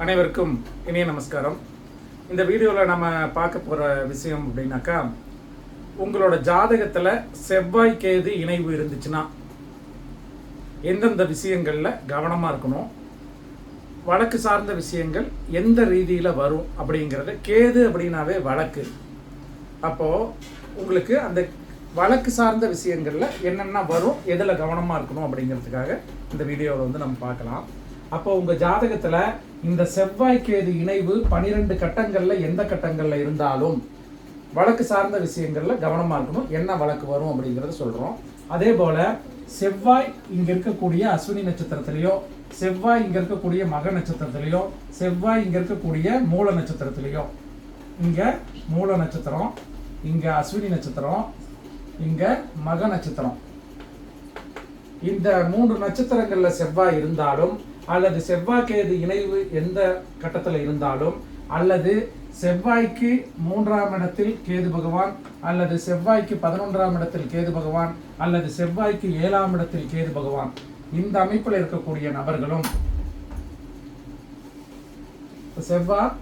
அனைவருக்கும் இனிய நமஸ்காரம். இந்த வீடியோவில் நம்ம பார்க்க போகிற விஷயம் அப்படின்னாக்கா உங்களோட ஜாதகத்தில் செவ்வாய் கேது இணைவு இருந்துச்சுன்னா எந்தெந்த விஷயங்களில் கவனமாக இருக்கணும் வழக்கு சார்ந்த விஷயங்கள் எந்த ரீதியில் வரும் அப்படிங்கிறத கேது அப்படின்னாவே வழக்கு. அப்போது உங்களுக்கு அந்த வழக்கு சார்ந்த விஷயங்களில் என்னென்ன வரும் எதில் கவனமாக இருக்கணும் அப்படிங்கிறதுக்காக இந்த வீடியோவில் வந்து நம்ம பார்க்கலாம். அப்போ உங்கள் ஜாதகத்தில் இந்த செவ்வாய்க்கேது இணைவு பனிரெண்டு கட்டங்களில் எந்த கட்டங்களில் இருந்தாலும் வழக்கு சார்ந்த விஷயங்களில் கவனமாக இருக்கணும். என்ன வழக்கு வரும் அப்படிங்கிறத சொல்கிறோம் அதே போல் செவ்வாய் இங்கே இருக்கக்கூடிய அஸ்வினி நட்சத்திரத்திலையோ செவ்வாய் இங்கே இருக்கக்கூடிய மக நட்சத்திரத்திலையோ செவ்வாய் இங்கே இருக்கக்கூடிய மூல நட்சத்திரத்திலையோ இங்கே மூல நட்சத்திரம் இங்கே அஸ்வினி நட்சத்திரம் இங்கே மக நட்சத்திரம். இந்த மூன்று நட்சத்திரங்கள்ல செவ்வாய் இருந்தாலும் அல்லது செவ்வாய்க்கேது இணைவு எந்த கட்டத்தில் இருந்தாலும் அல்லது செவ்வாய்க்கு மூன்றாம் இடத்தில் கேது பகவான் அல்லது செவ்வாய்க்கு பதினொன்றாம் இடத்தில் கேது பகவான் அல்லது செவ்வாய்க்கு ஏழாம் இடத்தில் கேது பகவான். இந்த அமைப்பில் இருக்கக்கூடிய நபர்களும் செவ்வாய்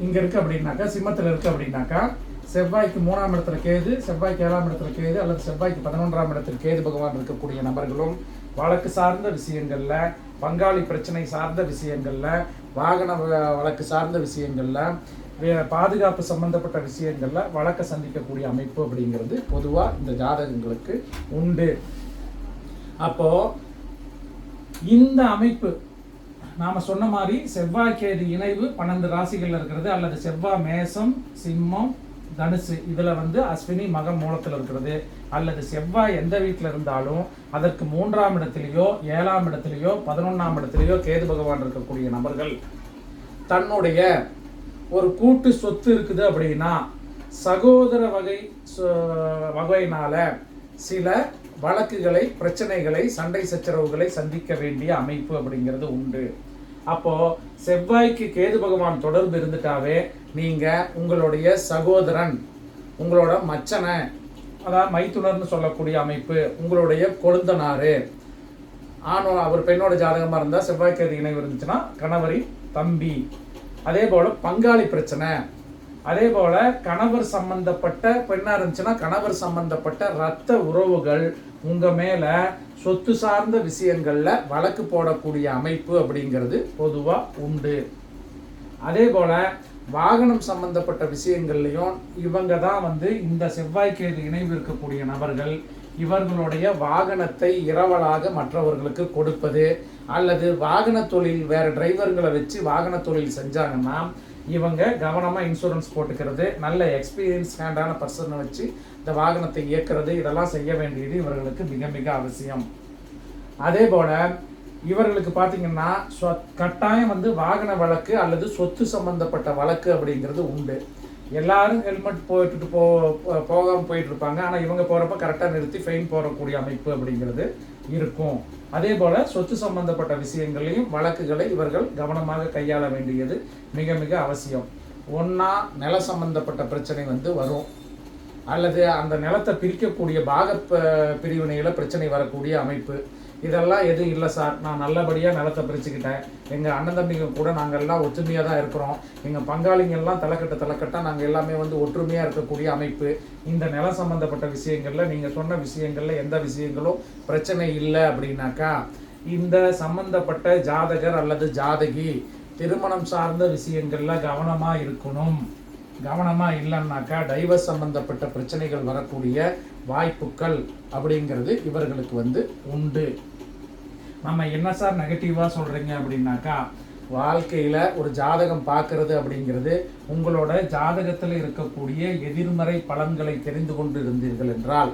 இங்க இருக்கு அப்படின்னாக்கா சிம்மத்தில் இருக்கு அப்படின்னாக்கா செவ்வாய்க்கு மூணாம் இடத்துல கேது செவ்வாய்க்கு ஏழாம் இடத்துல கேது அல்லது செவ்வாய்க்கு பதினொன்றாம் இடத்தில் கேது பகவான் இருக்கக்கூடிய நபர்களும் வழக்கு சார்ந்த விஷயங்களில் பங்காளி பிரச்சனை சார்ந்த விஷயங்களில் வாகன வ- வழக்கு சார்ந்த விஷயங்களில் பாதுகாப்பு சம்பந்தப்பட்ட விஷயங்களில் வழக்கை சந்திக்கக்கூடிய அமைப்பு அப்படிங்கிறது பொதுவாக இந்த ஜாதகங்களுக்கு உண்டு. அப்போது இந்த அமைப்பு நாம் சொன்ன மாதிரி செவ்வாய் கேது இணைவு பன்னெண்டு ராசிகளில் இருக்கிறது அல்லது செவ்வாய் மேசம் சிம்மம் தனுசு இதில் வந்து அஸ்வினி மகம் மூலத்தில் இருக்கிறது. அல்லது செவ்வாய் எந்த வீட்டில் இருந்தாலும் அதற்கு மூன்றாம் இடத்துலையோ ஏழாம் இடத்துலையோ பதினொன்றாம் இடத்துலையோ கேது பகவான் இருக்கக்கூடிய நபர்கள் தன்னுடைய ஒரு கூட்டு சொத்து இருக்குது அப்படின்னா சகோதர வகை சொ- வகையினால சில வழக்குகளை பிரச்சனைகளை சண்டை சச்சரவுகளை சந்திக்க வேண்டிய அமைப்பு அப்படிங்கிறது உண்டு. அப்போ செவ்வாய்க்கு கேது பகவான் தொடர்பு இருந்துட்டாவே நீங்கள் உங்களுடைய சகோதரன் உங்களோட மச்சனை. அதாவது மைத்துனர்னு சொல்லக்கூடிய அமைப்பு உங்களுடைய கொழுந்தனார். ஆணோ அவர் பெண்ணோட ஜாதகமாக இருந்தால் செவ்வாய் கேது இணைவு இருந்துச்சுன்னா கணவரின் தம்பி. அதே போல் பங்காளி பிரச்சனை. அதே போல் கணவர் சம்பந்தப்பட்ட பெண்ணாக இருந்துச்சுன்னா கணவர் சம்பந்தப்பட்ட இரத்த உறவுகள் உங்கள் மேலே சொத்து சார்ந்த விஷயங்களில் வழக்கு போடக்கூடிய அமைப்பு அப்படிங்கிறது பொதுவாக உண்டு. அதே போல் வாகனம் சம்பந்தப்பட்ட விஷயங்கள்லையும் இவங்க தான் வந்து இந்த செவ்வாய்க்கிழமை இணைவு இருக்கக்கூடிய நபர்கள். இவர்களுடைய வாகனத்தை இரவலாக மற்றவர்களுக்கு கொடுப்பது அல்லது வாகன தொழில் வேறு டிரைவர்களை வச்சு வாகன தொழில் செஞ்சாங்கன்னா இவங்க கவனமாக இன்சூரன்ஸ் போட்டுக்கிறது நல்ல எக்ஸ்பீரியன்ஸ் ஹேண்டான பர்சனை வச்சு இந்த வாகனத்தை இயக்குறது இதெல்லாம் செய்ய வேண்டியது இவர்களுக்கு மிக மிக அவசியம். அதே போல் இவர்களுக்கு பார்த்தீங்கன்னா சொ- கட்டாயம் வந்து வாகன வழக்கு அல்லது சொத்து சம்பந்தப்பட்ட வழக்கு அப்படிங்கிறது உண்டு. எல்லாரும் ஹெல்மெட் போட்டுட்டு போ போ- போயிட்டு இருப்பாங்க ஆனால் இவங்க போகிறப்ப கரெக்டாக நிறுத்தி ஃபைன் போடக்கூடிய அமைப்பு அப்படிங்கிறது இருக்கும். அதே போல் சொத்து சம்பந்தப்பட்ட விஷயங்களையும் வழக்குகளை இவர்கள் கவனமாக கையாள வேண்டியது மிக மிக அவசியம். ஒன்றா நில சம்பந்தப்பட்ட பிரச்சனை வந்து வரும். அல்லது அந்த நிலத்தை பிரிக்கக்கூடிய பாக பிரிவினையில் பிரச்சனை வரக்கூடிய அமைப்பு. இதெல்லாம் எதுவும் இல்லை சார். நான் நல்லபடியாக நிலத்தை பிரிச்சுக்கிட்டேன். எங்கள் அண்ணன் தம்பிங்க கூட நாங்கள் எல்லாம் ஒற்றுமையாக தான் இருக்கிறோம். எங்கள் பங்காளிங்கள்லாம் தலைக்கட்ட தலைக்கட்டாக நாங்கள் எல்லாமே வந்து ஒற்றுமையாக இருக்கக்கூடிய அமைப்பு. இந்த நிலம் சம்மந்தப்பட்ட விஷயங்களில் நீங்கள் சொன்ன விஷயங்களில் எந்த விஷயங்களும் பிரச்சனை இல்லை அப்படின்னாக்கா இந்த சம்பந்தப்பட்ட ஜாதகர் அல்லது ஜாதகி திருமணம் சார்ந்த விஷயங்களில் கவனமாக இருக்கணும். கவனமாக இல்லைன்னாக்கா டைவர்ஸ் சம்பந்தப்பட்ட பிரச்சனைகள் வரக்கூடிய வாய்ப்புகள் அப்படிங்கிறது இவர்களுக்கு வந்து உண்டு. நம்ம என்ன சார் நெகட்டிவாக சொல்கிறீங்க அப்படின்னாக்கா? வாழ்க்கையில் ஒரு ஜாதகம் பார்க்கறது அப்படிங்கிறது உங்களோட ஜாதகத்தில் இருக்கக்கூடிய எதிர்மறை பலன்களை தெரிந்து கொண்டு இருந்தீர்கள் என்றால்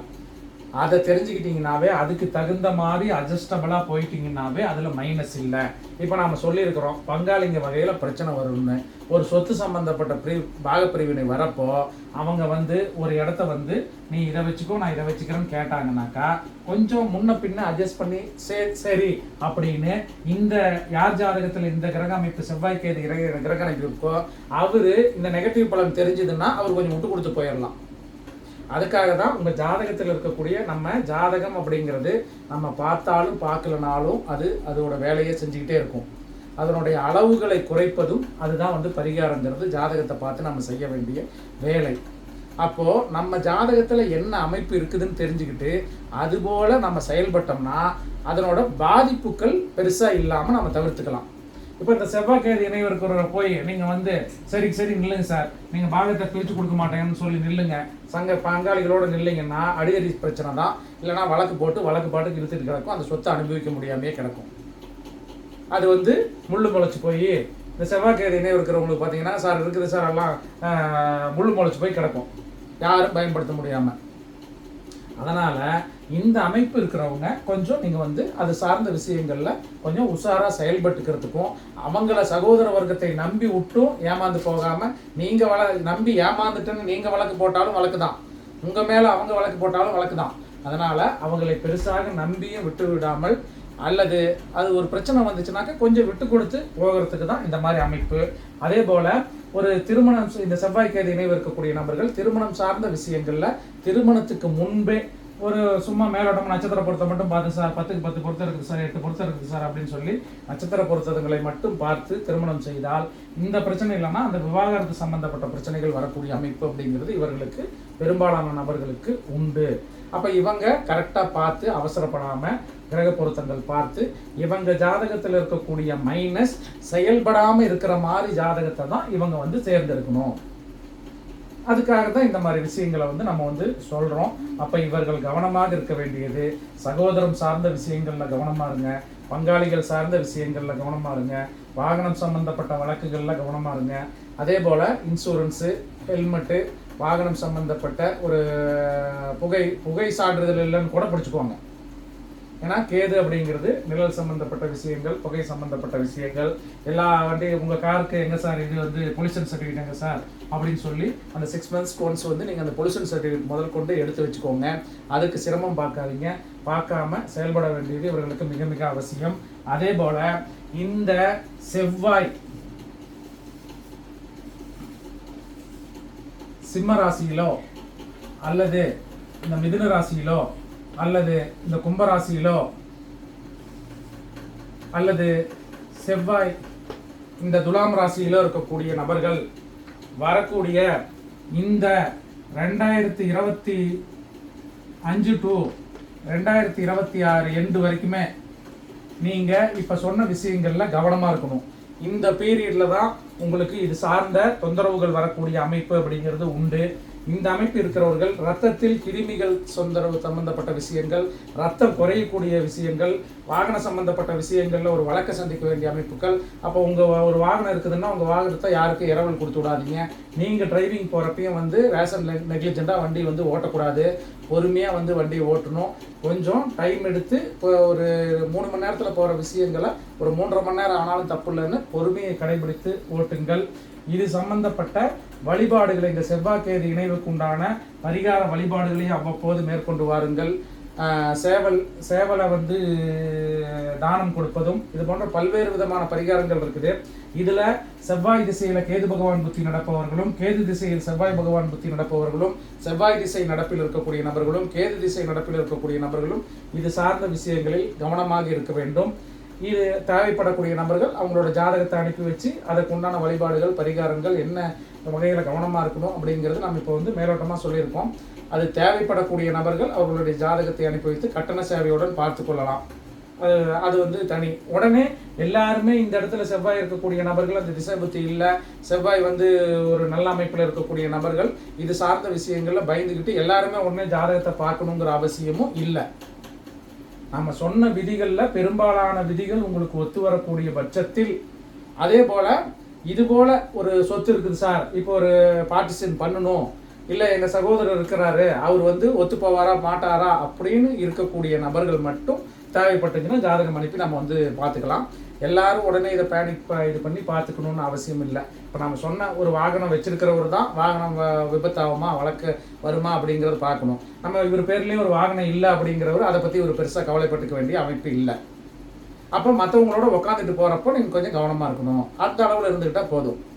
அதை தெரிஞ்சுக்கிட்டீங்கனாவே அதுக்கு தகுந்த மாதிரி அட்ஜஸ்டபிளாக போயிட்டீங்கன்னாவே அதில் மைனஸ் இல்லை. இப்போ நாம் சொல்லியிருக்கிறோம் பங்காளிங்க வகையில் பிரச்சனை வரும்னு. ஒரு சொத்து சம்மந்தப்பட்ட பிரி பாகப்பிரிவினை வரப்போ அவங்க வந்து ஒரு இடத்த வந்து நீ இதை வச்சுக்கோ நான் இதை வச்சுக்கிறேன்னு கேட்டாங்கனாக்கா கொஞ்சம் முன்ன பின்ன அட்ஜஸ்ட் பண்ணி சரி சரி அப்படின்னு இந்த யார் ஜாதகத்தில் இந்த கிரக அமைப்பு செவ்வாய் கேது இறை கிரக அமைப்பு இருக்கோ அவர் இந்த நெகட்டிவ் பலன் தெரிஞ்சதுன்னா அவர் கொஞ்சம் விட்டு கொடுத்து போயிடலாம். அதுக்காக தான் உங்கள் ஜாதகத்தில் இருக்கக்கூடிய நம்ம ஜாதகம் அப்படிங்கிறது நம்ம பார்த்தாலும் பார்க்கலனாலும் அது அதோட வேலையை செஞ்சுக்கிட்டே இருக்கும். அதனுடைய அளவுகளை குறைப்பதும் அதுதான் வந்து பரிகாரங்கிறது. ஜாதகத்தை பார்த்து நம்ம செய்ய வேண்டிய வேலை. அப்போ நம்ம ஜாதகத்தில் என்ன அமைப்பு இருக்குதுன்னு தெரிஞ்சுக்கிட்டு அதுபோல் நம்ம செயல்பட்டோம்னா அதனோட பாதிப்புகள் பெருசாக இல்லாமல் நம்ம தவிர்த்துக்கலாம். இப்போ இந்த செவ்வாய்க்கேது இணைவு போய் நீங்கள் வந்து சரி சரி நில்லுங்க சார். நீங்கள் பாகத்தை பிரித்து கொடுக்க மாட்டேங்கன்னு சொல்லி நில்லுங்க. சங்க பங்காளிகளோடு நில்லுங்கன்னா அடிதடி பிரச்சனை தான். இல்லைனா வழக்கு போட்டு வழக்கு பாட்டுக்கு இழுத்துட்டு கிடக்கும். அந்த சொத்தை அனுபவிக்க முடியாமே கிடக்கும். அது வந்து முள்ளு முளைச்சி போய் இந்த செவ்வாய்க்கேது இணைவு இருக்கிறவங்களுக்கு பார்த்தீங்கன்னா சார் இருக்குது சார் எல்லாம் முள்ளு முளைச்சி போய் கிடக்கும். யாரும் பயன்படுத்த முடியாமல் அதனால் இந்த அமைப்பு இருக்கிறவங்க கொஞ்சம் நீங்கள் வந்து அது சார்ந்த விஷயங்களில் கொஞ்சம் உஷாராக செயல்பட்டுக்கிறதுக்கும் அவங்கள சகோதர வர்க்கத்தை நம்பி விட்டும் ஏமாந்து போகாமல் நீங்கள் வள நம்பி ஏமாந்துட்டுன்னு நீங்கள் வழக்கு போட்டாலும் வழக்கு தான். உங்கள் மேலே அவங்க வழக்கு போட்டாலும் வழக்கு தான். அதனால் அவங்களை பெருசாக நம்பியும் விட்டு விடாமல் அல்லது அது ஒரு பிரச்சனை வந்துச்சுனாக்கா கொஞ்சம் விட்டு கொடுத்து போகிறதுக்கு தான் இந்த மாதிரி அமைப்பு. அதே போல் ஒரு திருமணம் இந்த செவ்வாய்க்கேது இணைவு இருக்கக்கூடிய நபர்கள் திருமணம் சார்ந்த விஷயங்கள்ல திருமணத்துக்கு முன்பே ஒரு சும்மா மேலோட்டம் நட்சத்திர பொருத்தம் மட்டும் பார்த்து சார் பத்துக்கு பத்து பொருத்தம் இருக்குது சார் எட்டு பொருத்தம் இருக்குது சார் அப்படின்னு சொல்லி நட்சத்திர பொருத்தங்களை மட்டும் பார்த்து திருமணம் செய்தால் இந்த பிரச்சனை இல்லைன்னா அந்த விவாகரத்து சம்பந்தப்பட்ட பிரச்சனைகள் வரக்கூடிய அமைப்பு அப்படிங்கிறது இவர்களுக்கு பெரும்பாலான நபர்களுக்கு உண்டு. அப்போ இவங்க கரெக்டாக பார்த்து அவசரப்படாமல் கிரக பொருத்தங்கள் பார்த்து இவங்க ஜாதகத்தில் இருக்கக்கூடிய மைனஸ் செயல்படாமல் இருக்கிற மாதிரி ஜாதகத்தை தான் இவங்க வந்து தேர்ந்தெடுக்கணும். அதுக்காக தான் இந்த மாதிரி விஷயங்களை வந்து நம்ம வந்து சொல்கிறோம் அப்போ இவர்கள் கவனமாக இருக்க வேண்டியது. சகோதரம் சார்ந்த விஷயங்களில் கவனமா இருங்க. பங்காளிகள் சார்ந்த விஷயங்களில் கவனமா இருங்க. வாகனம் சம்பந்தப்பட்ட வழக்குகளில் கவனமா இருங்க. அதே போல் இன்சூரன்ஸு ஹெல்மெட்டு வாகனம் சம்பந்தப்பட்ட ஒரு புகை புகை சான்றிதழ் இல்லைன்னு கூட பிடிச்சிக்குவாங்க ஏன்னா கேது அப்படிங்கிறது நிழல் சம்பந்தப்பட்ட விஷயங்கள் புகை சம்பந்தப்பட்ட விஷயங்கள் எல்லா வண்டி உங்கள் காருக்கு எங்கே சார்? இது வந்து பொல்யூஷன் சர்டிஃபிகேட் எங்கே சார்? அப்படின்னு சொல்லி அந்த சிக்ஸ் மந்த்ஸ் ஒன்ஸ் வந்து நீங்கள் அந்த பொல்யூஷன் சர்டிஃபிகேட் முதல் கொண்டு எடுத்து வச்சுக்கோங்க. அதுக்கு சிரமம் பார்க்காதீங்க. பார்க்காம செயல்பட வேண்டியது இவர்களுக்கு மிக மிக அவசியம். அதே போல் இந்த செவ்வாய் சிம்ம ராசியிலோ அல்லது இந்த மிதுன ராசியிலோ அல்லது இந்த கும்பராசியிலோ அல்லது செவ்வாய் இந்த துலாம் ராசியிலோ இருக்கக்கூடிய நபர்கள் வரக்கூடிய இந்த ரெண்டாயிரத்தி இருபத்தி அஞ்சு டு ரெண்டாயிரத்தி இருபத்தி ஆறு எண்டு வரைக்குமே நீங்கள் இப்போ சொன்ன விஷயங்களில் கவனமாக இருக்கணும். இந்த பீரியடில் தான் உங்களுக்கு இது சார்ந்த தொந்தரவுகள் வரக்கூடிய அமைப்பு அப்படிங்கிறது உண்டு. இந்த அமைப்பு இருக்கிறவர்கள் ரத்தத்தில் கிருமிகள் சொந்தரவு சம்பந்தப்பட்ட விஷயங்கள் ரத்தம் குறையக்கூடிய விஷயங்கள் வாகன சம்பந்தப்பட்ட விஷயங்களில் ஒரு வழக்க சந்திக்க வேண்டிய அமைப்புகள். அப்போ உங்கள் ஒரு வாகனம் இருக்குதுன்னா உங்கள் வாகனத்தை யாருக்கும் இரவல் கொடுத்து விடாதீங்க நீங்கள் டிரைவிங் போகிறப்பையும் வந்து ரேஷன் நெக்லிஜெண்ட்டாக வண்டி வந்து ஓட்டக்கூடாது. பொறுமையாக வந்து வண்டியை ஓட்டணும். கொஞ்சம் டைம் எடுத்து இப்போ ஒரு மூணு மணி நேரத்தில் போகிற விஷயங்களை ஒரு மூன்றரை மணி நேரம் ஆனாலும் தப்பு இல்லைன்னு பொறுமையை கடைபிடித்து ஓட்டுங்கள். இது சம்பந்தப்பட்ட வழிபாடுகளை இந்த செவ்வாய்க்கேது இணைவுக்கு உண்டான பரிகார வழிபாடுகளையும் அவ்வப்போது மேற்கொண்டு வாருங்கள். சேவல் சேவலை வந்து தானம் கொடுப்பதும் இது போன்ற பல்வேறு விதமான பரிகாரங்கள் இருக்குது. இதில் செவ்வாய் திசையில் கேது பகவான் புத்தி நடப்பவர்களும் கேது திசையில் செவ்வாய் பகவான் புத்தி நடப்பவர்களும் செவ்வாய் திசை நடப்பில் இருக்கக்கூடிய நபர்களும் கேது திசை நடப்பில் இருக்கக்கூடிய நபர்களும் இது சார்ந்த விஷயங்களில் கவனமாக இருக்க வேண்டும். இது தேவைப்படக்கூடிய நபர்கள் அவங்களோட ஜாதகத்தை அனுப்பி வச்சு அதற்கு உண்டான வழிபாடுகள் பரிகாரங்கள் என்ன வகையில் கவனமாக இருக்கணும் அப்படிங்கிறது நம்ம இப்போ வந்து மேலோட்டமாக சொல்லியிருக்கோம். அது தேவைப்படக்கூடிய நபர்கள் அவர்களுடைய ஜாதகத்தை அனுப்பி வைத்து கட்டண சேவையுடன் பார்த்து கொள்ளலாம். அது அது வந்து தனி. உடனே எல்லாருமே இந்த இடத்துல செவ்வாய் இருக்கக்கூடிய நபர்கள் அந்த திசை புத்தி இல்லை செவ்வாய் வந்து ஒரு நல்ல அமைப்பில் இருக்கக்கூடிய நபர்கள் இது சார்ந்த விஷயங்களில் பயந்துக்கிட்டு எல்லாருமே உடனே ஜாதகத்தை பார்க்கணுங்கிற அவசியமும் இல்லை. நம்ம சொன்ன விதிகளில் பெரும்பாலான விதிகள் உங்களுக்கு ஒத்து வரக்கூடிய பட்சத்தில் அதே போல் இது போல் ஒரு சொத்து இருக்குது சார். இப்போ ஒரு பார்ட்டிஷன் பண்ணணும். இல்லை எங்கள் சகோதரர் இருக்கிறாரு. அவர் வந்து ஒத்து போவாரா மாட்டாரா அப்படின்னு இருக்கக்கூடிய நபர்கள் மட்டும் தேவைப்பட்டுச்சுன்னா ஜாதகம் அனுப்பி நம்ம வந்து பார்த்துக்கலாம். எல்லாரும் உடனே இதை பேனிக் இது பண்ணி பார்த்துக்கணும்னு அவசியம் இல்லை. இப்போ நம்ம சொன்ன ஒரு வாகனம் வச்சிருக்கிறவர் தான் வாகனம் வ- விபத்தாகுமா வழக்கு வருமா அப்படிங்கிறத பார்க்கணும். நம்ம இவர் பேர்லேயும் ஒரு வாகனம் இல்லை அப்படிங்கிறவர் அதை பற்றி ஒரு பெருசாக கவலைப்பட்டுக்க வேண்டிய அமைப்பு இல்லை. அப்போ மற்றவங்களோட உட்காந்துட்டு போகிறப்போ நீங்கள் கொஞ்சம் கவனமாக இருக்கணும். அடுத்த அளவில் இருந்துக்கிட்டால் போதும்.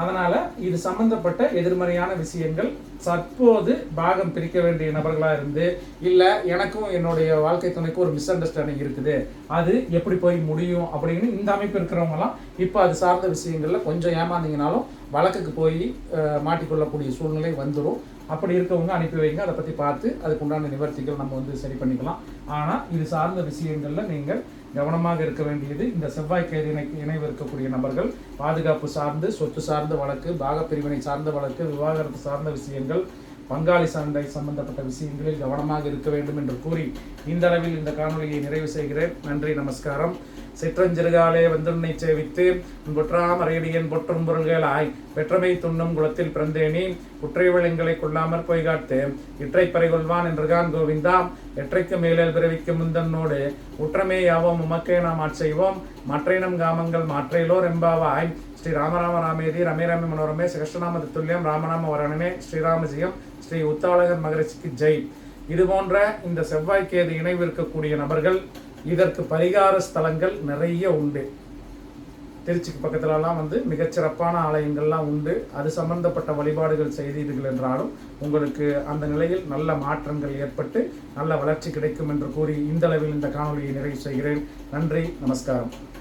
அதனால் இது சம்பந்தப்பட்ட எதிர்மறையான விஷயங்கள் தற்போது பாகம் பிரிக்க வேண்டிய நபர்களாக இருந்து இல்லை எனக்கும் என்னுடைய வாழ்க்கை துணைக்கும் ஒரு மிஸ் அண்டர்ஸ்டாண்டிங் இருக்குது. அது எப்படி போய் முடியும் அப்படின்னு இந்த அமைப்பு இருக்கிறவங்கலாம் இப்போ அது சார்ந்த விஷயங்களில் கொஞ்சம் ஏமாந்தீங்கனாலும் வழக்குக்கு போய் மாட்டிக்கொள்ளக்கூடிய சூழ்நிலை வந்துடும் அப்படி இருக்கவங்க அனுப்பி வைங்க அதை பற்றி பார்த்து அதுக்குண்டான நிவர்த்திகள் நம்ம வந்து சரி பண்ணிக்கலாம். ஆனால் இது சார்ந்த விஷயங்களில் நீங்கள் கவனமாக இருக்க வேண்டியது இந்த செவ்வாய்க்கு இணை இணைவு இருக்கக்கூடிய நபர்கள். பாதுகாப்பு சார்ந்து சொத்து சார்ந்த வழக்கு பாகப்பிரிவினை சார்ந்த வழக்கு விவாகரத்து சார்ந்த விஷயங்கள் பங்காளி சண்டை சம்பந்தப்பட்ட விஷயங்களில் கவனமாக இருக்க வேண்டும் என்று கூறி இந்த அளவில் இந்த காணொலியை நிறைவு செய்கிறேன். நன்றி நமஸ்காரம். சிற்றஞ்சிறுகாலே வந்துன்னை சேவித்து புற்றாம் அறையடியன் பொற்றும் ஆய் வெற்றமை துண்ணும் குலத்தில் பிறந்தேனி குற்றை விளங்களை கொள்ளாமற் பொய்காட்டு இற்றை பறை கொள்வான் என்றுகான் கோவிந்தா எற்றைக்கு மேலேல் பிறவிக்கு முந்தன்னோடு உற்றமே யாவோம் உமக்கே நாம் ஆட்செய்வோம் மற்றைனம் காமங்கள் மாற்றையிலோர் எம்பாவாய் ஸ்ரீ ராமராம ராமேதி ரமே ராமி மனோரமே சிகஷ்டநாம துல்லியம் ராமநாம வரணமே ஸ்ரீராமஜியம் ஸ்ரீ உத்தாளகர் மகரிஷிக்கு ஜெய். இது போன்ற இந்த செவ்வாய்க்கேது இணைவு இருக்கக்கூடிய நபர்கள் இதற்கு பரிகார ஸ்தலங்கள் நிறைய உண்டு. திருச்சிக்கு பக்கத்துலலாம் வந்து மிகச்சிறப்பான ஆலயங்கள்லாம் உண்டு. அது சம்பந்தப்பட்ட வழிபாடுகள் செய்தீர்கள் என்றாலும் உங்களுக்கு அந்த நிலையில் நல்ல மாற்றங்கள் ஏற்பட்டு நல்ல வளர்ச்சி கிடைக்கும் என்று கூறி இந்த அளவில் இந்த காணொலியை நிறைவு செய்கிறேன். நன்றி நமஸ்காரம்.